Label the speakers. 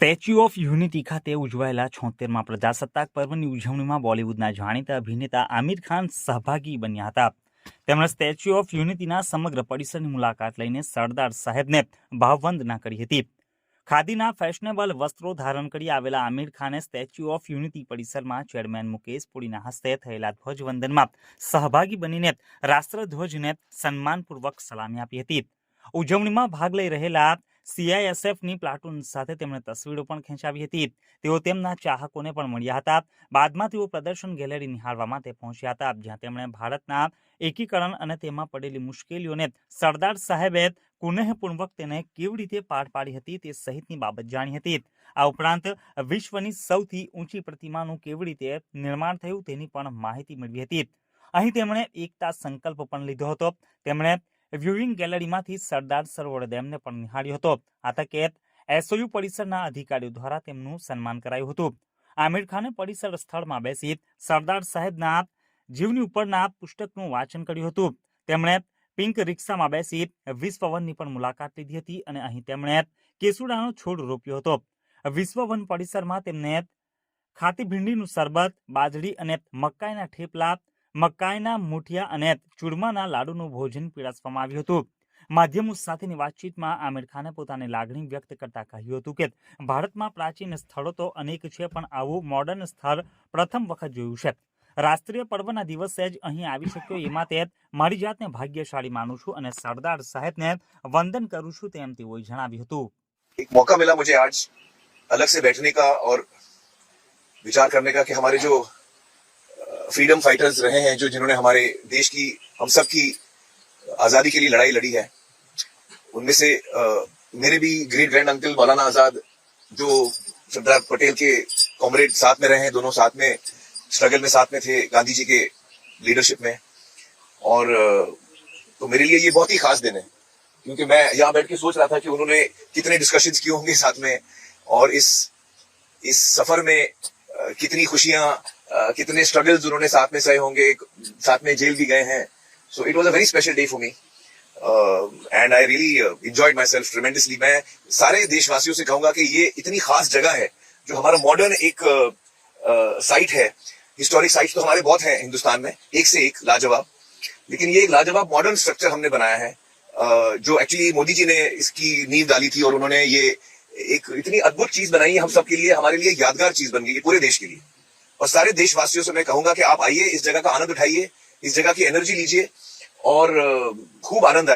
Speaker 1: Statue of unity ખાતે ઉજવાયેલા છોતેરમાં પ્રજાસત્તાક પર્વની ઉજવણીમાં બોલિવૂડના જાણીતા અભિનેતા આમિર ખાન સહભાગી બન્યા હતા. તેમણે સ્ટેચ્યુ ઓફ યુનિટીના સમગ્ર પરિસરની મુલાકાત લઈને સરદાર સાહેબને ભાવવંદના કરી હતી. ખાદીના ફેશનેબલ વસ્ત્રો ધારણ કરી આવેલા આમિર ખાને સ્ટેચ્યુ ઓફ યુનિટી પરિસરમાં ચેરમેન મુકેશ પુરીના હસ્તે થયેલા ધ્વજવંદનમાં સહભાગી બનીને રાષ્ટ્રધ્વજને સન્માનપૂર્વક સલામી આપી હતી. ઉજવણીમાં ભાગ લઈ રહેલા સીઆઈએસએફની પ્લાટૂન સાથે તેમણે તસવીરો પણ ખેંચાવી હતી. તેઓ તેમના ચાહકોને પણ મળ્યા હતા. બાદમાં તેઓ પ્રદર્શન ગેલેરી નિહાળવા માટે પહોંચ્યા હતા, જ્યાં તેમણે ભારતના એકીકરણ અને તેમાં પડેલી મુશ્કેલીઓને સરદાર સાહેબે કુનેહપૂર્વક તેને કેવી રીતે પાર પાડી હતી તે સહિતની બાબત જાણી હતી. આ ઉપરાંત વિશ્વની સૌથી ઊંચી પ્રતિમાનું કેવી રીતે નિર્માણ થયું તેની પણ માહિતી મેળવી હતી. અહીં તેમણે એકતા સંકલ્પ પણ લીધો હતો. તેમણે વ્યુઇંગ ગેલેરીમાંથી સરદાર સરોવર ડેમને પણ નિહાળ્યો હતો. આ તકે એસઓયુ પરિસરના અધિકારીઓ દ્વારા તેમનું સન્માન કરાયું હતું. આમિર ખાને પરિસર સ્થળમાં બેસી સરદાર સાહેબના જીવની ઉપરના પુસ્તકનું વાંચન કર્યું હતું. તેમણે પિંક રિક્ષામાં બેસી વિશ્વવનની પણ મુલાકાત લીધી હતી અને અહીં તેમણે કેસુડાનો છોડ રોપ્યો હતો. વિશ્વવન પરિસરમાં તેમને ખાતી ભીંડીનું શરબત, બાજરી અને મકાઈના ઠેપલા મકાઈના મુઠિયા અને ચૂરમાના લાડુનું ભોજન પીરસવામાં આવ્યું હતું. માધ્યમો સાથેની વાતચીતમાં આમિર ખાને પોતાની લાગણી વ્યક્ત કરતા કહ્યું હતું કે, ભારતમાં પ્રાચીન સ્થળો તો અનેક છે, પણ આવું મોડર્ન સ્થળ પ્રથમ વખત જોયું છે. રાષ્ટ્રીય પર્વના દિવસે જ અહીં આવી શક્યો એમાં તે મારી જાતને ભાગ્યશાળી માનું છું અને સરદાર સાહેબને વંદન કરું છું તેમ તેઓએ જણાવ્યું હતું.
Speaker 2: એક મોકા મિલા મુજે આજ અલગ સે બેઠને કા ઓર વિચાર કરને કા કે હમારે જો फ्रीडम फाइटर्स रहे हैं जो जिन्होंने हमारे देश की हम सब की आज़ादी के लिए लड़ाई लड़ी है। उनमें से अ, मेरे भी ग्रेट ग्रैंड अंकल मौलाना आज़ाद जो सरदार पटेल के कॉमरेड साथ में रहे हैं दोनों साथ में स्ट्रगल में साथ में थे गांधी जी के लीडरशिप में। और तो मेरे लिए ये बहुत ही खास दिन है क्योंकि मैं यहाँ बैठ के सोच रहा था कि उन्होंने कितने डिस्कशंस किए होंगे साथ में और इस इस सफ़र में कितनी खुशियाँ कितने स्ट्रगल्स उन्होंने साथ में सहे होंगे साथ में जेल भी गए हैं। So it was a very special day for me and I really enjoyed myself tremendously मैं सारे देशवासियों से कहूँगा कि ये इतनी खास जगह है जो हमारा मॉडर्न एक साइट uh, है। हिस्टोरिक साइट तो हमारे बहुत हैं हिंदुस्तान में एक से एक लाजवाब। लेकिन ये एक लाजवाब मॉडर्न स्ट्रक्चर हमने बनाया है। जो एक्चुअली मोदी जी ने इसकी नींव डाली थी और उन्होंने ये एक इतनी अद्भुत चीज़ बनाई हम सबके लिए हमारे लिए यादगार चीज़ बन गई पूरे देश के लिए। और सारे देशवासियों से मैं कहूंगा कि आप आइए इस जगह का आनंद उठाइए इस जगह की एनर्जी लीजिए और अ, खूब आनंद आए